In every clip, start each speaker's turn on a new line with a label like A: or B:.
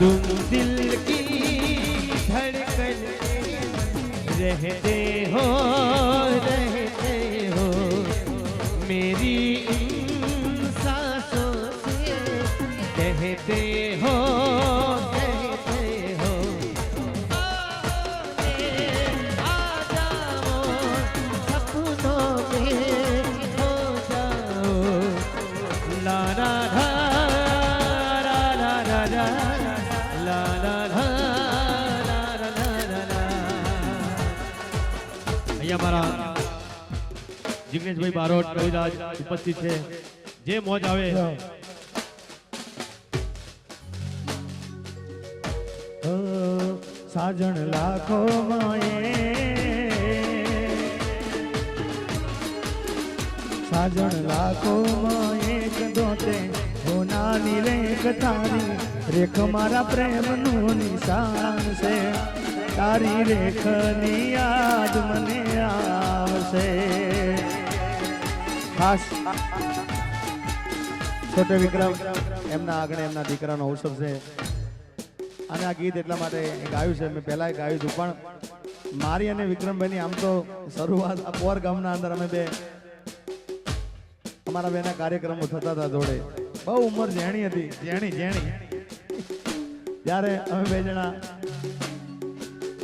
A: तुम दिल की धड़कन रहते हो रहते हो मेरी इन सांसों से कहते हो कहते हो आ जाओ सपनों અહીંયા બારોટ કવિરાજ ઉપસ્થિત છે. જે મોજ આવે.
B: સાજણ લાખો માય. સાજણ લાખો માયે કદો દોતે હો રેખ તારી, રેખ મારા પ્રેમનું નિશાન છે. તારી રેખની યાદ મને આવશે. ખાસ છોટે વિક્રમ, એમના આગળ એમના દીકરાનો અવસર છે. અને આ ગીત એટલા માટે ગાયું છે, મેં પહેલા ગાયું હતું, પણ મારી અને વિક્રમભાઈની આમ તો શરૂઆત પોર ગામના અંદર અમે બે, અમારા બેના કાર્યક્રમો થતા હતા જોડે. બહુ ઉંમર જેણી હતી, જેણી જેણી. ત્યારે અમે બે જણા,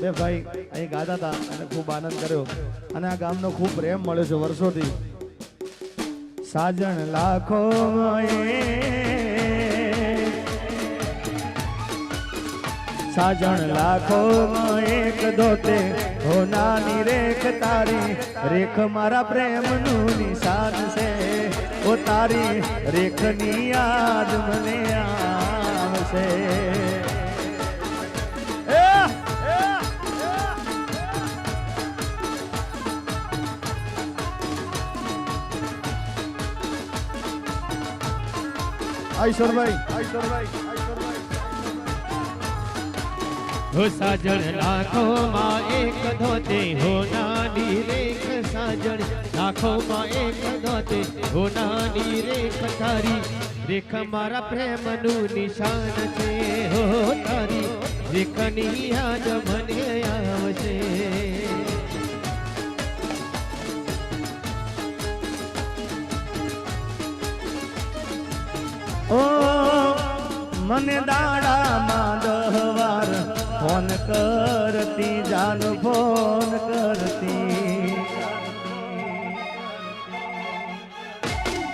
B: બે ભાઈ અહીં ગાતા હતા અને ખૂબ આનંદ કર્યો. અને આ ગામનો ખૂબ પ્રેમ મળ્યો છે વર્ષોથી. સાજણ લાખો સાજણ લાખો એક દોતે, હો નાની રેખ તારી, રેખ મારા પ્રેમનું નિશાન છે. ઓ તારી રેખની યાદ મને આવશે. આઈશ્વરભાઈ આઈશ્વરભાઈ
A: हो साजन लाखों माँ एक धोते हो नानी रेख साजन लाखों माँ एक धोते हो नानी रेख तारी રેખ મારા પ્રેમનું નિશાન છે હો તારી રેખની યાદ મને આવશે
B: ઓ મને દાડામાં દહ વાર ફોન કરતી, જાન ફોન કરતી.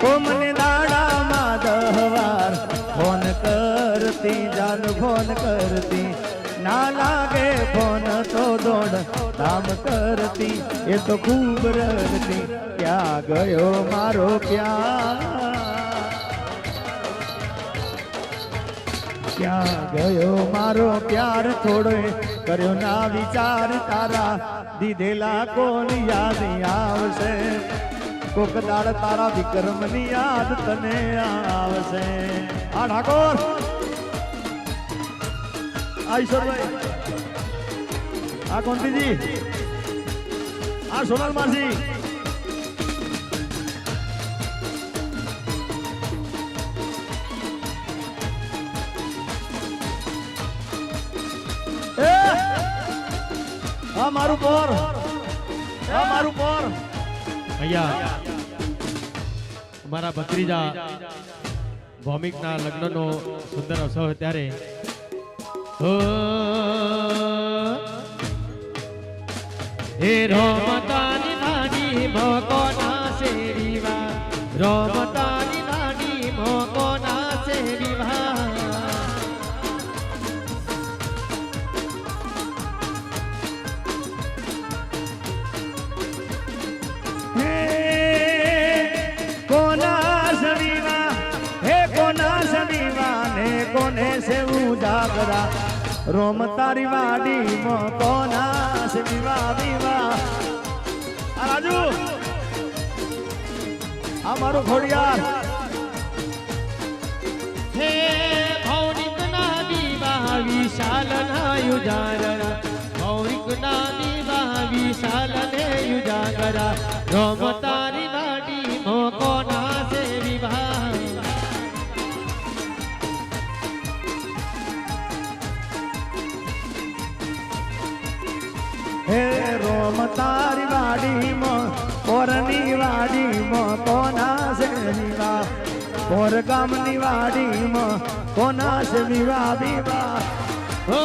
B: ઓ મને દાડામાં દહ વાર ફોન કરતી, જાન ફોન કરતી. ના લાગે ફોન તો દોડ ધામ કરતી, એ તો ખૂબ રડતી. ક્યાં ગયો મારો પ્યાર? ક્યાં ગયો મારો પ્યાર થોડો. કર્યો ના વિચાર તારા. દીધેલા કોણ યાદ આવશે? કોક દાડ તારા વિક્રમની યાદ તને આવશે. આ ઠાકોર. આ ઈશ્વરભાઈ. આ કોંતીજી આ સોનલ માસી. આ મારું પોર. આ મારું પોર.
A: ભૌમિકના લગ્નનો સુંદર અવસર ત્યારે હો, હે રોમતાની નાની મોકો ના શેરીવા
B: કોને ઉજાગરા જાગરા. રોમ તારી વાડી મો કોના સવીવા વિવા આ રાજુ, આ મારું ઘોડિયાર
A: હે ભૌરિક ના દીવા વિશાલ ના યુજાગરા ભૌરિક ના વિશાલ ને યુજાગરા રોમ તારી વાડી મોકો ના
B: પોર ગામની વાડીમાં કોના છે વિવાહ વિવાહ
A: ઓ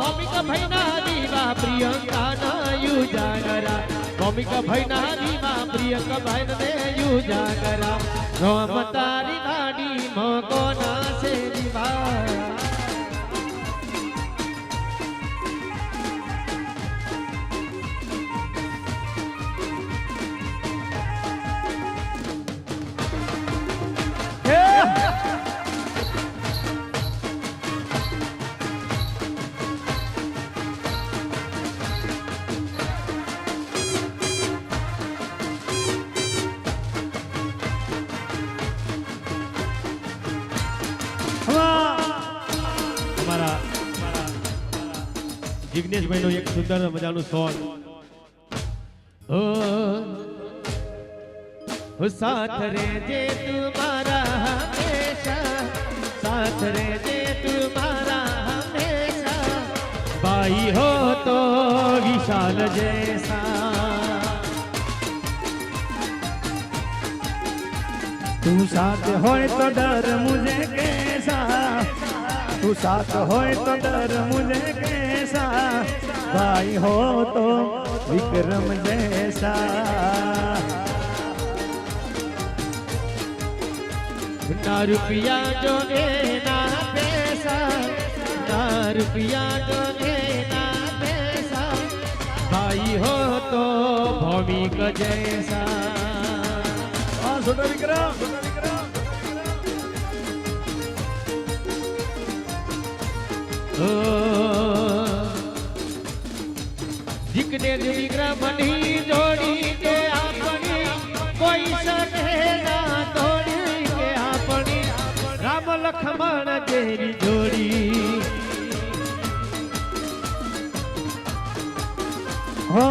A: ભૌમિક ભૈના દીવા પ્રિયંકા ના યુજાગરા. ભૌમિક ભૈના દીવા પ્રિયંકા ભાઈ ને યુજાગરા. રોમ તારી ગાડી મો મારા જિજ્ઞેશભાઈ નું એક સુંદર મજાનું સોંગ. હો સાથ રે જે તું સાથ રે જે તું ભાઈ હો તો વિશાલ જૈસા.
B: તું સાથ હોય તો ડર મુજે કેસા. તું સાથ હોય તો ડર મુજે કેસા? ભાઈ હો તો વિક્રમ જૈસા.
A: ના રૂપિયા જોગે ના પૈસા, ના રૂપિયા જોગે ના પૈસા. ભાઈ હો તો ભૌમિક જૈસા.
B: હા વિક્રમ વિક્રમ.
A: ઓ જીકને વિક્રમની જોડી કે આપણી કોઈ શકે ના તોડી કે આપણી રામ લખમણ જેવી જોડી.
B: હો,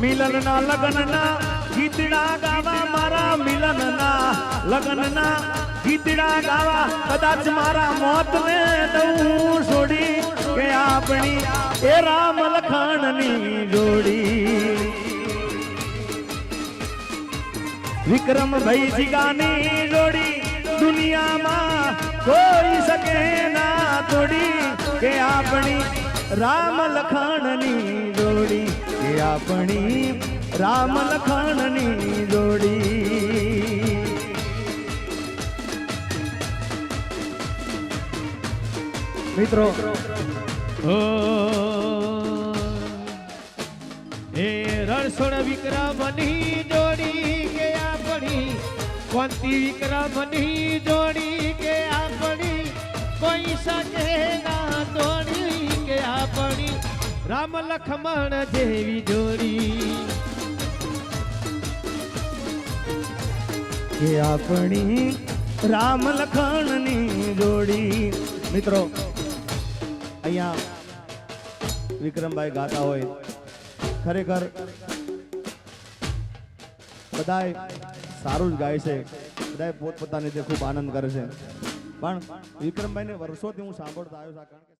B: મિલનના લગ્નના ગીતડા ગાવા મારા મિલનના લગ્નના ગીતડા ગાવા કદાચ મારા મોત ને દઉં છોડી કે આપણી એ રામ લખણની જોડી. વિક્રમ ભાઈ જીગાની જોડી દુનિયામાં કોઈ શકે ના તોડી કે આપણી રામ લખણની જોડી. કે આપણી રામ લખણની જોડી. મિત્રો.
A: એ રણછોડ વિક્રમની જોડી કે આપણી? કોંતી વિક્રમની જોડી કે આપણી? કોઈ શકે ના તોડી કે આપણી? રામ લખમણ જેવી જોડી.
B: કે આપણી રામ લખણની જોડી. મિત્રો અહીંયા વિક્રમભાઈ ગાતા હોય. ખરેખર બધાય સારું જ ગાય છે. બધાય પોતપોતાની રીતે ખૂબ આનંદ કરે છે. પણ વિક્રમભાઈને વર્ષોથી હું સાંભળતા આવ્યો છું કારણ કે